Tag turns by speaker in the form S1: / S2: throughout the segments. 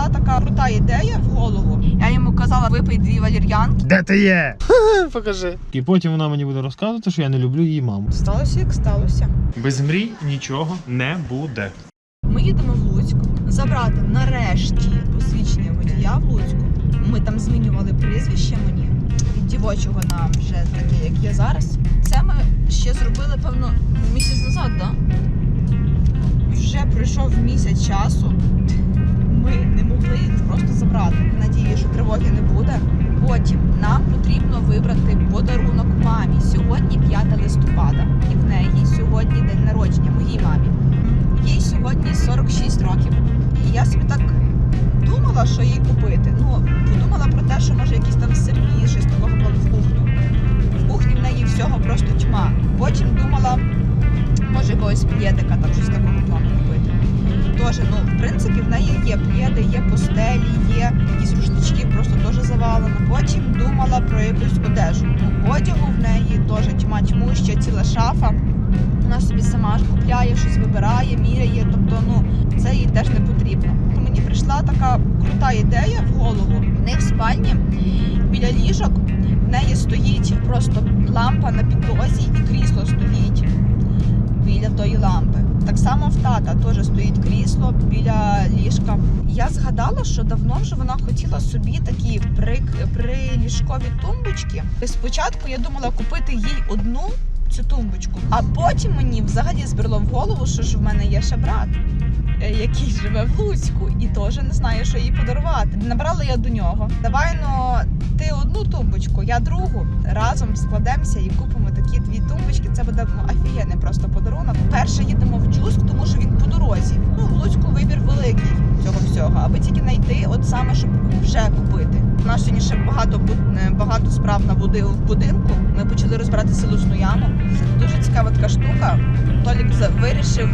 S1: прийшла така крута ідея в голову. Я йому казала, випий дві валір'янки.
S2: Де ти є? Покажи. І потім вона мені буде розказувати, що я не люблю її маму.
S1: Сталося, як сталося.
S2: Без мрій нічого не буде.
S1: Ми їдемо в Луцьк забрати нарешті посвідчення водія в Луцьку. Ми там змінювали прізвище мені від дівочого на вже таке, як є зараз. Це ми ще зробили, певно, місяць назад, так? Вже пройшов місяць часу. Ми не могли їх просто забрати. Надію, що тривоги не буде. Потім нам потрібно вибрати подарунок мамі. Сьогодні 5 листопада, і в неї сьогодні день народження, моїй мамі. Їй сьогодні 46 років. І я собі так думала, що їй купити. Ну, подумала про те, що може якісь там сирні, щось такого плану в кухню. В кухні в неї всього просто тьма. Потім думала, може якогось плєдика, там щось такого плану. Теж, ну, в принципі, в неї є плєди, є постелі, є якісь рушнички, просто теж завалено. Потім думала про якусь одежу. Ну, одягу в неї теж тьма тьмуща, ціла шафа. Вона собі сама ж купляє, щось вибирає, міряє. Тобто, ну це їй теж не потрібно. Мені прийшла така крута ідея в голову. В них в спальні біля ліжок в неї стоїть просто лампа на підлозі і крісло стоїть біля тої лампи. Само в тата теж стоїть крісло біля ліжка. Я згадала, що давно вже вона хотіла собі такі при, приліжкові тумбочки. Спочатку я думала купити їй одну цю тумбочку, а потім мені взагалі збрело в голову, що ж в мене є ще брат. Е, Який живе в Луцьку і теж не знає, що їй подарувати. Набрала я до нього. Давай ну ти одну тумбочку, я другу. Разом складемося і купимо такі дві тумбочки. Це буде ну, офігенний просто подарунок. Перше їдемо в Джуск, тому що він по дорозі. Ну, в Луцьку вибір великий цього всього, аби тільки знайти, от саме щоб вже купити. У нас сьогодні ще багато е, багато справ на буди- в будинку. Ми почали розбирати силосну яму. Дуже цікава така штука. Толік вирішив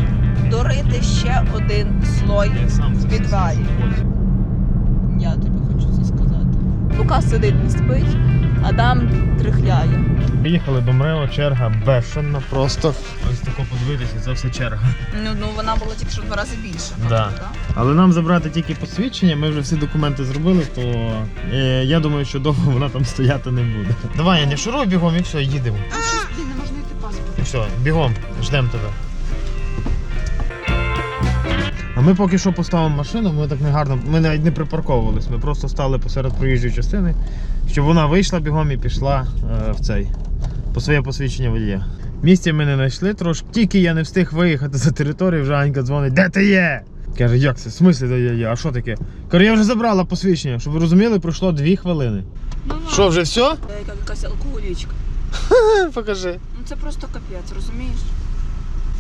S1: дорити ще один слой в підвалі. Я тобі хочу це сказати. Лука сидить не спить, Адам трихляє.
S2: Приїхали до Мрео, черга бешена просто. Ось тако подивитися, це все черга.
S1: Ну, ну вона була тільки що два рази більше.
S2: Да.
S1: да?
S2: Але нам забрати тільки посвідчення, ми вже всі документи зробили, то е, я думаю, що довго вона там стояти не буде. Давай, я не шуруй бігом і все, їдемо.
S1: Щось, блін, не можна йти паспорт.
S2: І все, бігом, ждемо тебе. Ми поки що поставимо машину, ми так не гарно, ми навіть не припарковувались, ми просто стали посеред проїжджої частини, щоб вона вийшла бігом і пішла е, в цей по своє посвідчення водія. Місця ми не знайшли трошки. Тільки я не встиг виїхати за територію, вже Анька дзвонить, де ти є? Каже, як це? В смислі де я є? А що таке? Каже, я вже забрала посвідчення, щоб ви розуміли, пройшло дві хвилини.
S1: Ну,
S2: Що, вже все?
S1: Яка якась алкоголічка.
S2: Покажи.
S1: Ну це просто капець, розумієш?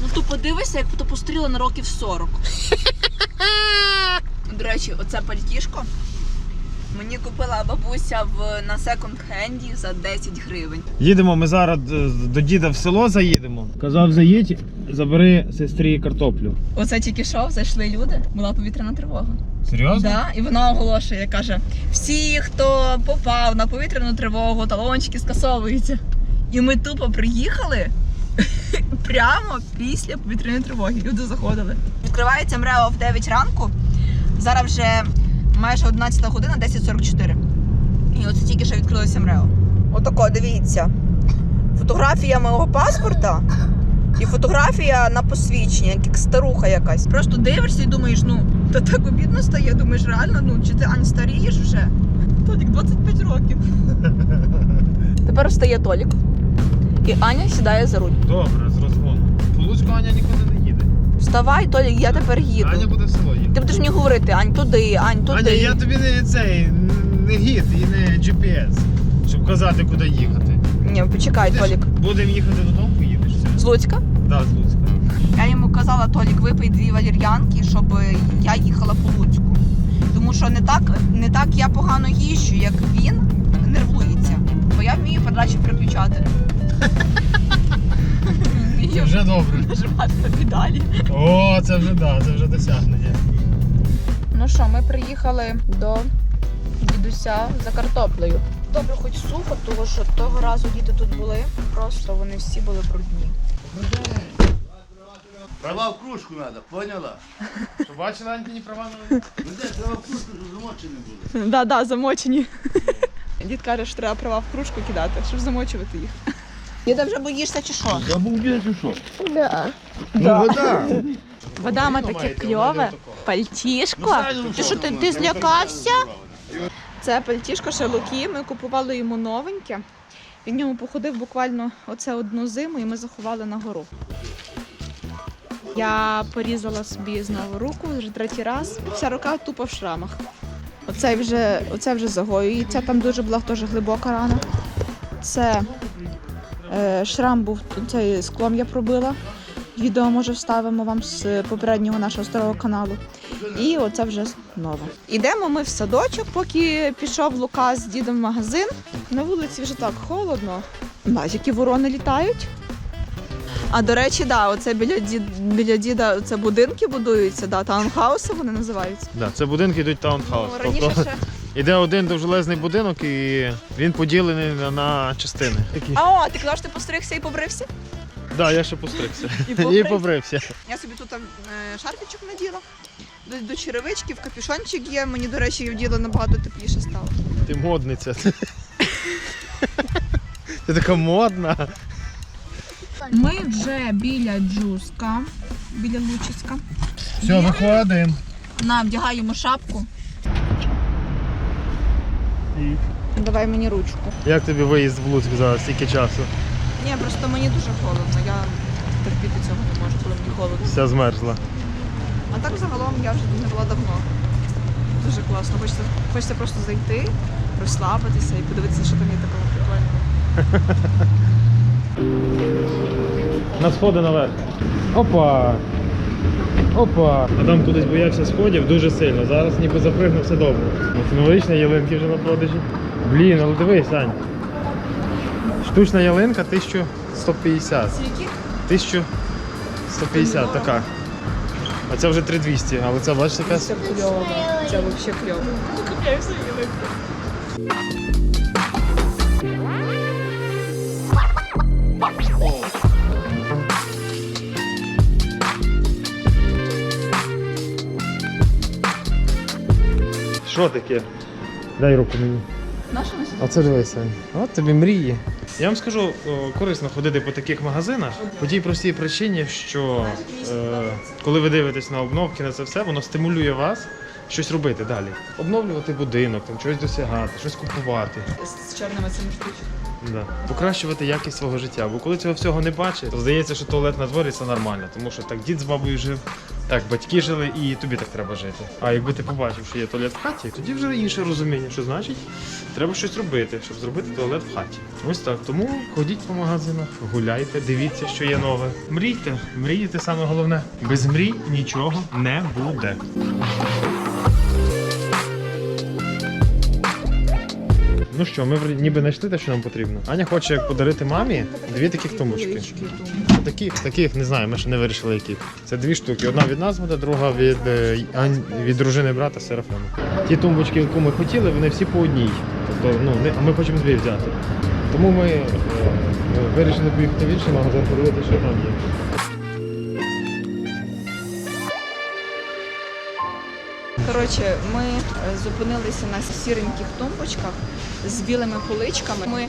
S1: Ну то подивися, як то постріла на років 40. До речі, оце пальтішко мені купила бабуся в, на секонд-хенді за 10 гривень.
S2: Їдемо, ми зараз е, до діда в село заїдемо. Казав, заїдь, забери сестрі картоплю.
S1: Оце тільки що зайшли люди, була повітряна тривога.
S2: Серйозно?
S1: Да, і вона оголошує, каже: всі, хто попав на повітряну тривогу, талончики скасовуються. І ми тупо приїхали прямо після повітряної тривоги. Люди заходили. Відкривається МРЕО в 9 ранку. Зараз вже майже 11 година, 10.44. І оце тільки що відкрилося МРЕО. Отако, дивіться. Фотографія мого паспорта і фотографія на посвідчення, як старуха якась. Просто дивишся і думаєш, ну, та так обідно стає, думаєш, реально, ну, чи ти Ань старієш вже? Толік 25 років. Тепер встає Толік. І Аня сідає за руль.
S2: Добре, з розгону. По Луцьку Аня нікуди не їде.
S1: Вставай, Толік, я тепер їду.
S2: Аня буде в село їхати.
S1: Ти будеш мені говорити, Ань, туди, Ань, туди.
S2: Аня, я тобі не цей, не гід і не GPS, щоб казати, куди їхати.
S1: Ні, почекай,
S2: Ти ж
S1: Толік.
S2: Будемо їхати додому, поїдеш.
S1: З Луцька?
S2: Да, з Луцька.
S1: Я йому казала, Толік, випий дві валір'янки, щоб я їхала по Луцьку. Тому що не так, не так я погано їжджу, як він нервується. Бо я вмію передачі переключати.
S2: Це вже добре.
S1: нажимати на педалі.
S2: О, це вже да, це вже досягнення.
S1: Ну що, ми приїхали до дідуся за картоплею. Добре, хоч сухо, тому що того разу діти тут були, просто вони всі були брудні.
S3: Права в кружку треба, поняла?
S2: Що бачила Антіні права на
S3: Ну де права в кружку, щоб замочені були.
S1: Да, да, замочені. Дід каже, що треба права в кружку кидати, щоб замочувати їх. Діда вже боїшся чи що?
S3: Де чи що?
S1: Да.
S3: Ну, вода.
S1: Вода ма таке кльове.
S2: воно йде.
S1: Пальтішко. Ти що, ти, ти злякався? Це пальтішко Шелуки. Ми купували йому новеньке. Він в ньому походив буквально оце одну зиму і ми заховали на гору. Я порізала собі знову руку вже третій раз. Вся рука тупо в шрамах. Оце вже, оце вже загоюється. Там дуже була теж глибока рана. Це шрам був цей склом я пробила. Відео може вставимо вам з попереднього нашого старого каналу. І оце вже нове. Ідемо ми в садочок, поки пішов Лука з дідом в магазин. На вулиці вже так холодно. Бач, які ворони літають. А до речі, да, оце біля дід, біля діда це будинки будуються, да, таунхауси вони називаються.
S2: Да, це будинки йдуть таунхаус.
S1: Ну, раніше
S2: Тобто
S1: ще.
S2: Іде один довжелезний будинок і він поділений на, на частини.
S1: А о, ти казав, що ти постригся і побрився?
S2: Да, я ще постригся.
S1: І
S2: І
S1: побрився. Я собі тут там е, шарфічок наділа. До, до черевичків, капюшончик є. Мені, до речі, вділо набагато тепліше стало.
S2: Ти модниця. Ти така модна.
S1: Ми вже біля джуска, біля Лучиська.
S2: Все, виходимо.
S1: На, вдягай йому шапку. Давай мені ручку.
S2: Як тобі виїзд в Луцьк зараз, стільки часу?
S1: Ні, просто мені дуже холодно. Я терпіти цього не можу, коли мені холодно.
S2: Вся змерзла.
S1: А так загалом я вже не була давно. Дуже класно. Хочеться, хочеться просто зайти, розслабитися і подивитися, що там є такого прикольного.
S2: На сходи наверх. Опа! Опа! Адам кудись боявся сходів дуже сильно. Зараз ніби запригнув все добре. Новорічні ялинки вже на продажі. Блін, але дивись, Ань. Штучна ялинка 1150.
S1: Скільки?
S2: 1150 така. А це вже 3200, але це бачиш яка.
S1: Це кльово. Це взагалі кльово. Купляю собі ялинку.
S2: Що таке? Дай руку мені.
S1: Сюди?
S2: Оце дивися. От тобі мрії. Я вам скажу, о, корисно ходити по таких магазинах по тій простій причині, що е, коли ви дивитесь на обновки на це все, воно стимулює вас щось робити далі. Обновлювати будинок, там щось досягати, щось купувати.
S1: з чорними цими штучками.
S2: Да. Покращувати якість свого життя. Бо коли цього всього не бачиш, то здається, що туалет на дворі це нормально, тому що так дід з бабою жив, так батьки жили, і тобі так треба жити. А якби ти побачив, що є туалет в хаті, тоді вже інше розуміння, що значить, треба щось робити, щоб зробити туалет в хаті. Ось так. Тому ходіть по магазинах, гуляйте, дивіться, що є нове. Мрійте, мрійте саме головне. Без мрій нічого не буде. Ну що, ми ніби знайшли те, що нам потрібно. Аня хоче подарити мамі дві таких тумбочки. Таких, таких, не знаю, ми ще не вирішили яких. Це дві штуки. Одна від нас друга від, е, від дружини брата Серафима. Ті тумбочки, яку ми хотіли, вони всі по одній. Тобто, ну, а ми хочемо дві взяти. Тому ми е, вирішили поїхати в інший магазин, подивитися, що там є.
S1: Коротше, ми е, зупинилися на сіреньких тумбочках з білими поличками. Ми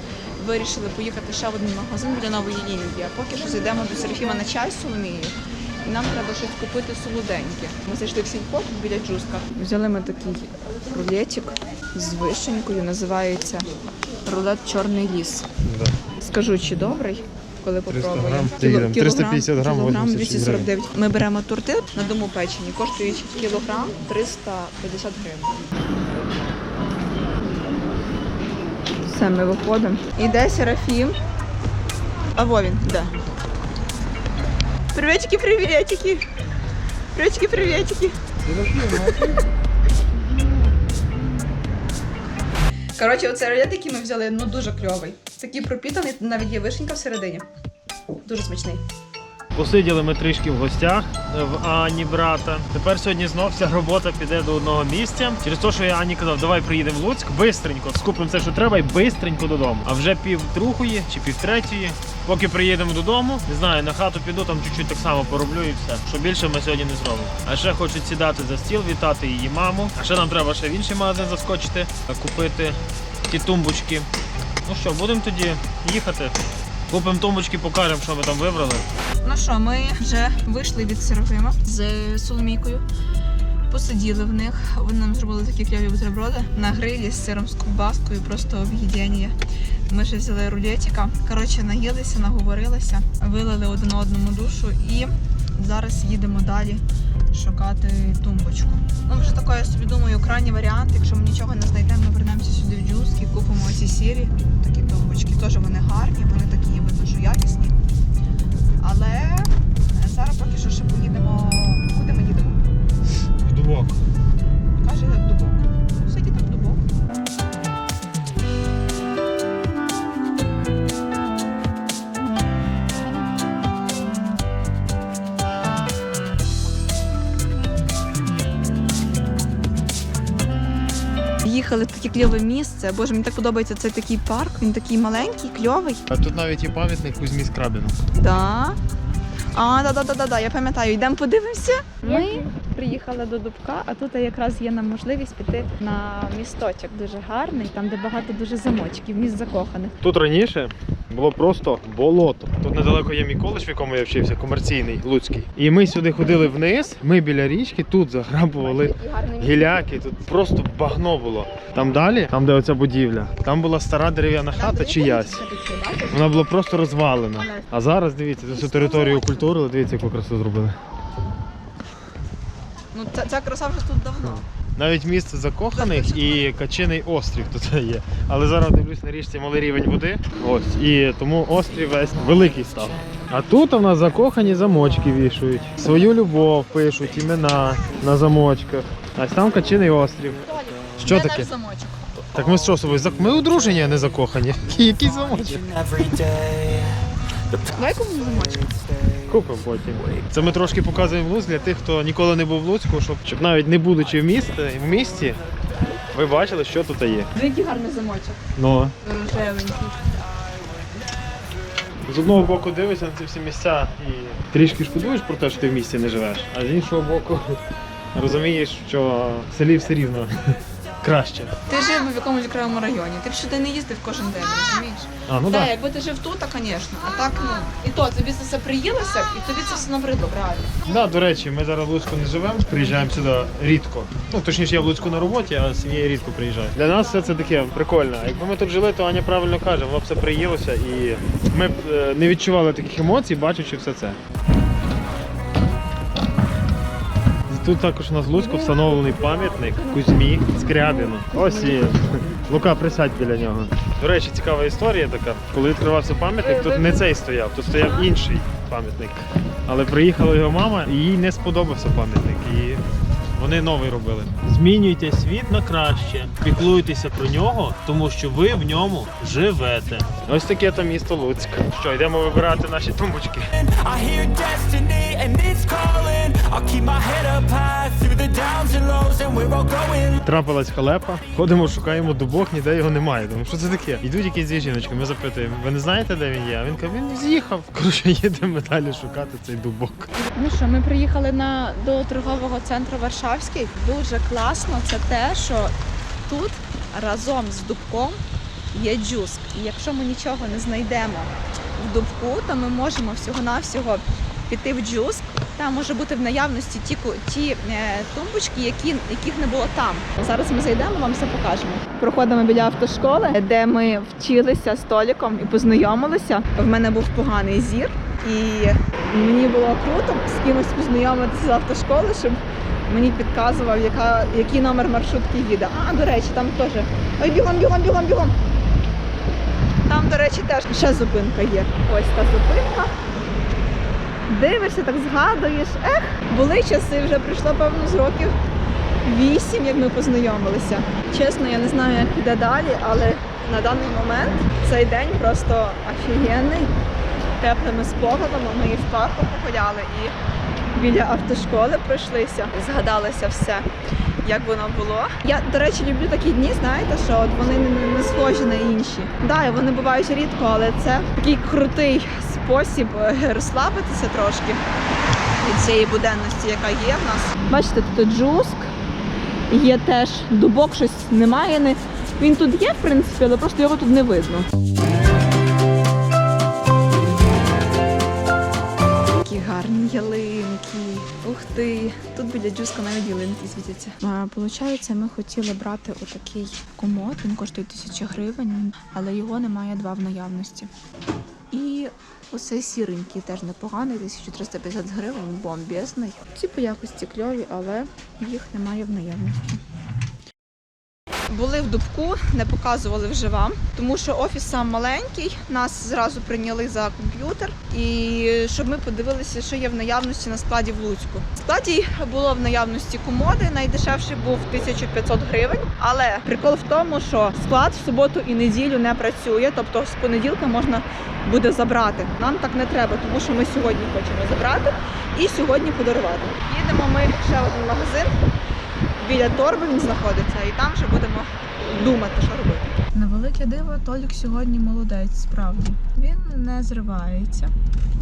S1: вирішили поїхати ще в один магазин біля нової Індії. А поки що зайдемо до Серафіма на чай з Соломією. І нам треба щось купити солоденьке. Ми зайшли в сільпо біля джуска. Взяли ми такий рулетик з вишенькою, називається рулет Чорний ліс.
S2: Да.
S1: Скажу, чи добрий, коли
S2: 300
S1: попробую.
S2: грам,
S1: Кіло-
S2: 350 грам,
S1: кілограм
S2: 86
S1: 249. Ми беремо торти на дому печені, коштують кілограм 350 гривень. Все, ми виходимо. Іде Серафім. А во він, де? Приветики, приветики. Приветики, приветики. Коротше, оцей рулет, який ми взяли, ну дуже кльовий. Такий пропітаний, навіть є вишенька всередині. Дуже смачний.
S2: Посиділи ми трішки в гостях е, в Ані брата. Тепер сьогодні знов вся робота піде до одного місця. Через те, що я Ані казав, давай приїдемо в Луцьк, бистренько, скупимо все, що треба, і бистренько додому. А вже пів другої чи пів третьої. Поки приїдемо додому, не знаю, на хату піду, там чуть-чуть так само пороблю і все. Що більше ми сьогодні не зробимо. А ще хочуть сідати за стіл, вітати її маму. А ще нам треба ще в інший магазин заскочити, купити ті тумбочки. Ну що, будемо тоді їхати. Купимо тумбочки, покажемо, що ми там вибрали.
S1: Ну що, ми вже вийшли від Серафима з Соломійкою. Посиділи в них. Вони нам зробили такі кльові бутерброди на грилі з сиром з ковбаскою, просто об'їдяння. Ми ще взяли рулетика. Коротше, наїлися, наговорилися, вилили один одному душу і зараз їдемо далі шукати тумбочку. Ну, вже такое, я собі думаю, крайній варіант. Якщо ми нічого не знайдемо, ми вернемося сюди в джуз і купимо ці сірі такі тумбочки. Теж вони гарні, вони такі якісні. Але таке кльове місце. Боже, мені так подобається цей такий парк. Він такий маленький, кльовий.
S2: А тут навіть є пам'ятник Кузьмі Скрабіну.
S1: Да. А, да, да, да, да, да, я пам'ятаю. Йдемо подивимося. Ми приїхали до Дубка, а тут якраз є нам можливість піти на місточок дуже гарний, там де багато дуже замочків, міст закоханих.
S2: Тут раніше було просто болото. Тут недалеко є мій коледж, в якому я вчився, комерційний, луцький. І ми сюди ходили вниз, ми біля річки, тут заграбували гіляки, тут просто багно було. Там далі, там де оця будівля, там була стара дерев'яна хата чиясь. Вона була просто розвалена. А зараз дивіться, це територію культури, дивіться, яку красу зробили.
S1: Ну, ця, ця краса вже тут давно.
S2: Навіть місце закоханих і качиний острів тут є. Але зараз дивлюсь на річці малий рівень води. Ось. І тому острів весь великий став. А тут у нас закохані замочки вішають. Свою любов пишуть, імена на замочках. А ось там качиний острів. Що таке?
S1: замочок?
S2: Так ми що з собою? зак- Ми одружені, а не закохані. Який замочок?
S1: Давай купимо замочок.
S2: Купимо потім. Це ми трошки показуємо Луцьк для тих, хто ніколи не був в Луцьку, щоб, щоб навіть не будучи в місті, в місті, ви бачили, що тут є.
S1: Диви, який гарний замочок.
S2: Ну.
S1: Рожевенький.
S2: З одного боку дивишся на ці всі місця і трішки шкодуєш про те, що ти в місті не живеш, а з іншого боку розумієш, що в селі все рівно краще.
S1: Ти жив би в якомусь окремому районі, ти б сюди не їздив кожен день, розумієш?
S2: А, ну
S1: так,
S2: так.
S1: якби ти жив тут, то, звісно. А так, ну, і то тобі це все приїлося, і тобі це все набридло, реально.
S2: Да, до речі, ми зараз в Луцьку не живемо, приїжджаємо сюди рідко. Ну, точніше, я в Луцьку на роботі, а з сім'єю рідко приїжджаю. Для нас все це таке прикольно. Якби ми тут жили, то Аня правильно каже, воно б все приїлося і ми б е, не відчували таких емоцій, бачачи все це. Тут також у нас в встановлений пам'ятник Кузьмі Скрябіну. Ось і Лука, присядь біля нього. До речі, цікава історія така. Коли відкривався пам'ятник, тут не цей стояв, тут стояв інший пам'ятник. Але приїхала його мама, і їй не сподобався пам'ятник. І вони новий робили. Змінюйте світ на краще, піклуйтеся про нього, тому що ви в ньому живете. Ось таке то місто Луцьк. Що, йдемо вибирати наші тумбочки.
S4: I hear destiny and it's calling. I'll keep my head up high through the downs and lows, and we're all going.
S2: Трапилась халепа. Ходимо, шукаємо дубок, ніде його немає. Думаю, що це таке? Йдуть якісь дві жіночки, ми запитуємо, ви не знаєте, де він є? А він каже, він з'їхав. Коротше, їдемо далі шукати цей дубок.
S1: Ну що, ми приїхали на, до торгового центру Варшавський. Дуже класно це те, що тут разом з дубком є джуск. І якщо ми нічого не знайдемо в дубку, то ми можемо всього-навсього піти в джуск. Там може бути в наявності ті, ті е, тумбочки, які, яких не було там. Зараз ми зайдемо, вам все покажемо. Проходимо біля автошколи, де ми вчилися з Толіком і познайомилися. В мене був поганий зір, і мені було круто з кимось познайомитися з автошколи, щоб мені підказував, яка, який номер маршрутки їде. А, до речі, там теж. Ой, бігом, бігом, бігом, бігом. Там, до речі, теж ще зупинка є. Ось та зупинка. Дивишся, так згадуєш. Ех, були часи, вже пройшло певно з років вісім, як ми познайомилися. Чесно, я не знаю, як піде далі, але на даний момент цей день просто офігенний. теплими спогадами. Ми і в парку погуляли, і біля автошколи пройшлися, згадалося все. Як воно було. Я, до речі, люблю такі дні, знаєте, що от вони не, схожі на інші. Да, вони бувають рідко, але це такий крутий спосіб е, розслабитися трошки від цієї буденності, яка є в нас. Бачите, тут джуск, є теж дубок, щось немає. Не... Він тут є, в принципі, але просто його тут не видно. Гарні ялинки. Ух ти! Тут біля джуска навіть ялинки світяться. А, Получається, ми хотіли брати отакий комод. Він коштує тисячу гривень, але його немає два в наявності. І оцей сіренький теж непоганий, 1350 гривень, бомбезний. Ці по якості кльові, але їх немає в наявності. Були в дубку, не показували вже вам, тому що офіс сам маленький. Нас зразу прийняли за комп'ютер, і щоб ми подивилися, що є в наявності на складі в Луцьку. В складі було в наявності комоди. Найдешевший був 1500 гривень. Але прикол в тому, що склад в суботу і неділю не працює, тобто з понеділка можна буде забрати. Нам так не треба, тому що ми сьогодні хочемо забрати і сьогодні подарувати. Їдемо ми ще один магазин біля торби він знаходиться, і там вже будемо думати, що робити. На велике диво Толік сьогодні молодець, справді. Він не зривається.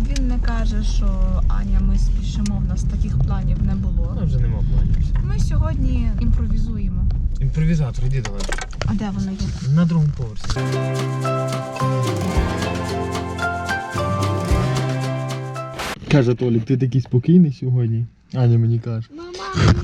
S1: Він не каже, що Аня, ми спішимо, в нас таких планів не було.
S2: Ну, вже нема планів.
S1: Ми сьогодні імпровізуємо.
S2: Імпровізатор, іди давай.
S1: А де воно є?
S2: На другому поверсі. Каже Толік, ти такий спокійний сьогодні. Аня мені каже. А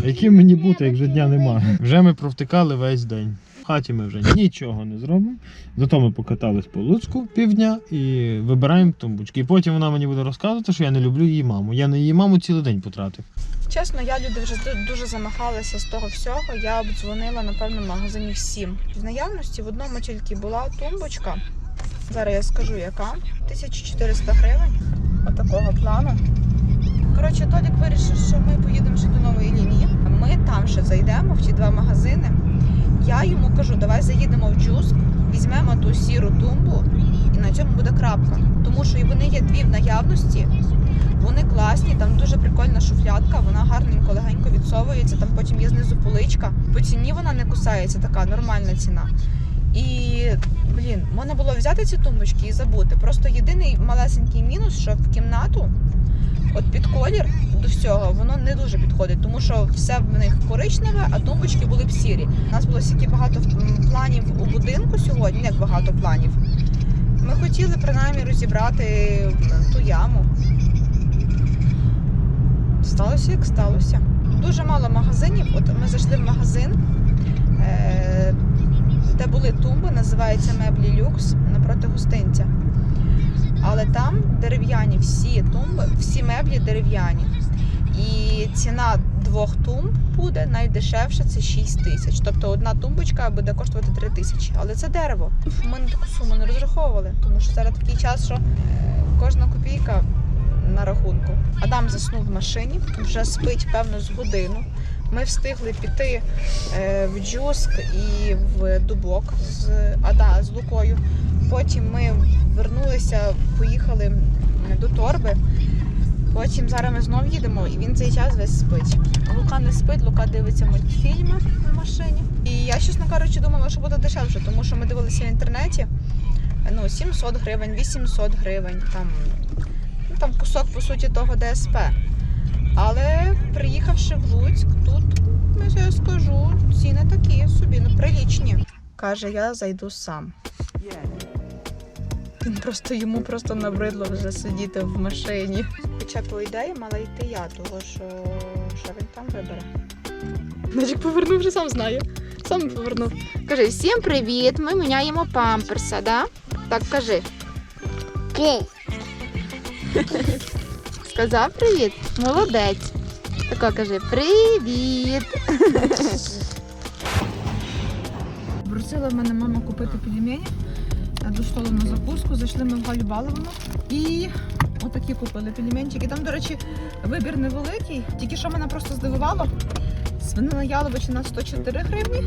S2: Яким мені бути, як вже дня нема? Вже ми провтикали весь день. В хаті ми вже нічого не зробимо. Зато ми покатались по Луцьку півдня і вибираємо тумбочки. І потім вона мені буде розказувати, що я не люблю її маму. Я на її маму цілий день потратив.
S1: Чесно, я люди вже дуже замахалася з того всього. Я обдзвонила, напевно, магазинів сім. В наявності в одному тільки була тумбочка. Зараз я скажу, яка. 1400 гривень. Отакого плану. Коротше, Толік вирішив, що ми поїдемо ще до нової лінії. Ми там ще зайдемо в ті два магазини. Я йому кажу, давай заїдемо в Джуск, візьмемо ту сіру тумбу, і на цьому буде крапка. Тому що вони є дві в наявності. Вони класні, там дуже прикольна шуфлятка, вона гарненько, легенько відсовується, там потім є знизу поличка. По ціні вона не кусається, така нормальна ціна. І, блін, можна було взяти ці тумбочки і забути. Просто єдиний малесенький мінус, що в кімнату, от під колір до всього, воно не дуже підходить, тому що все в них коричневе, а тумбочки були б сірі. У нас було стільки багато планів у будинку сьогодні, як багато планів. Ми хотіли принаймні розібрати ту яму. Сталося, як сталося. Дуже мало магазинів. От ми зайшли в магазин, е, де були тумби, називається Меблі Люкс напроти гостинця. Але там дерев'яні всі тумби, всі меблі дерев'яні. І ціна двох тумб буде найдешевша це 6 тисяч. Тобто одна тумбочка буде коштувати 3 тисячі. Але це дерево. Ми на таку суму не розраховували, тому що зараз такий час, що кожна копійка на рахунку. Адам заснув в машині, вже спить певно з годину. Ми встигли піти е, в Джуск і в Дубок з Ада з Лукою. Потім ми вернулися, поїхали до торби. Потім зараз ми знов їдемо, і він цей час весь спить. Лука не спить, Лука дивиться мультфільми в машині. І я, чесно кажучи, думала, що буде дешевше, тому що ми дивилися в інтернеті. Ну, 700 гривень, 800 гривень, там, ну, там кусок, по суті, того ДСП. Але приїхавши в Луцьк, тут, ну, я скажу, ціни такі собі, ну, прилічні. Каже, я зайду сам. Він просто йому просто набридло вже сидіти в машині. Хоча по ідеї мала йти я, того що, що він там вибере. Значить повернув вже сам знає. Сам повернув. Кажи, всім привіт, ми міняємо памперса, да? Так кажи. Сказав привіт? Молодець. Тако кажи привіт. Просила мене мама купити пельмені до столу закуску. Зайшли ми в Галю Баловану і отакі купили пельменчики. Там, до речі, вибір невеликий. Тільки що мене просто здивувало. свинина яловичина 104 гривні,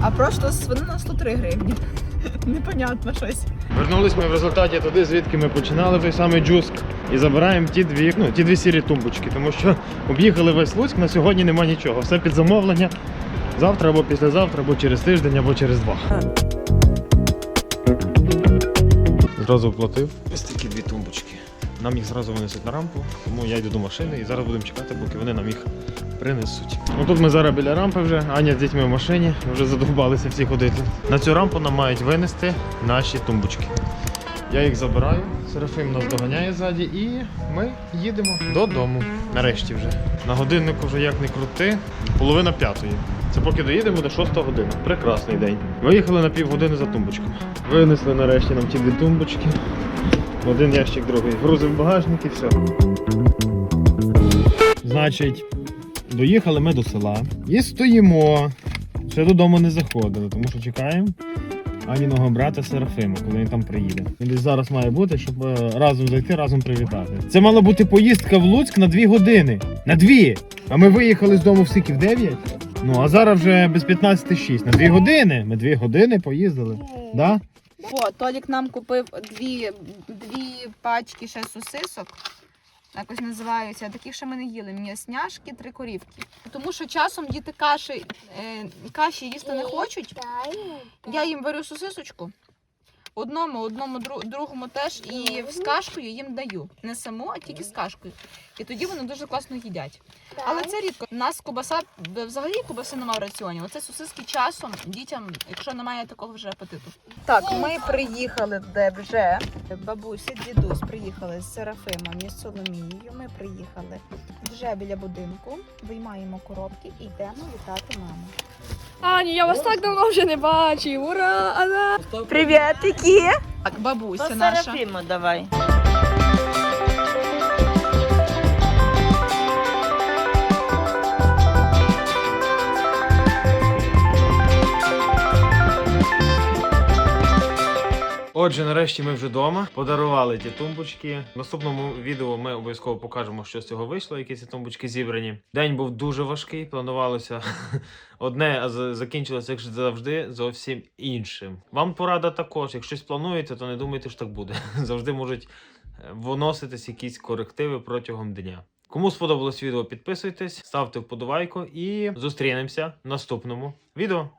S1: а просто свинина 103 гривні. Непонятно щось.
S2: Вернулись ми в результаті туди, звідки ми починали той самий джуск. І забираємо ті дві, ну, ті дві сірі тумбочки, тому що об'їхали весь Луцьк, на сьогодні нема нічого. Все під замовлення. Завтра або післязавтра, або через тиждень, або через два. Зразу оплатив. Ось такі дві тумбочки. Нам їх зразу винесуть на рампу, тому я йду до машини і зараз будемо чекати, поки вони нам їх принесуть. Ну тут ми зараз біля рампи вже, Аня з дітьми в машині, вже задовбалися всі ходити. На цю рампу нам мають винести наші тумбочки. Я їх забираю, Серафим нас доганяє ззаді і ми їдемо додому. Нарешті вже. На годиннику вже як не крути, половина п'ятої. Це поки доїдемо до 6 години. Прекрасний день. Виїхали на півгодини за тумбочками. Винесли нарешті нам ті дві тумбочки. Один ящик, другий. Грузив багажник і все. Значить, доїхали ми до села і стоїмо. Ще додому не заходили, тому що чекаємо Аніного брата Серафима, коли він там приїде. Він десь зараз має бути, щоб е, разом зайти, разом привітати. Це мала бути поїздка в Луцьк на дві години. На дві! А ми виїхали з дому в скільки? В 9? Ну, а зараз вже без 15,6. На дві години. Ми дві години поїздили. Да?
S1: О, Толік нам купив дві, дві пачки ще сосисок. Якось називаються. Таких ще ми не їли. М'ясняшки, три корівки. Тому що часом діти каші, е, каші їсти не хочуть. Я їм варю сосисочку. Одному, одному, другому теж і з кашкою їм даю. Не саму, а тільки з кашкою. І тоді вони дуже класно їдять. Але це рідко. У нас кубаса взагалі кубаси немає в раціоні. Оце сосиски часом дітям, якщо немає такого вже апетиту. Так, ми приїхали, де вже бабуся, дідусь приїхали з Серафимом і з Соломією. Ми приїхали вже біля будинку, виймаємо коробки і йдемо вітати маму.
S5: Ані, я вас так давно вже не бачив. Ура! Ала!
S1: Які? Так, бабуся наша.
S6: Серафіму давай.
S2: Отже, нарешті ми вже вдома. Подарували ті тумбочки. В наступному відео ми обов'язково покажемо, що з цього вийшло, які ці тумбочки зібрані. День був дуже важкий. Планувалося одне, а закінчилося як завжди зовсім іншим. Вам порада також. Якщо щось плануєте, то не думайте, що так буде. Завжди можуть е, вноситись якісь корективи протягом дня. Кому сподобалось відео, підписуйтесь, ставте вподобайку і зустрінемося в наступному відео.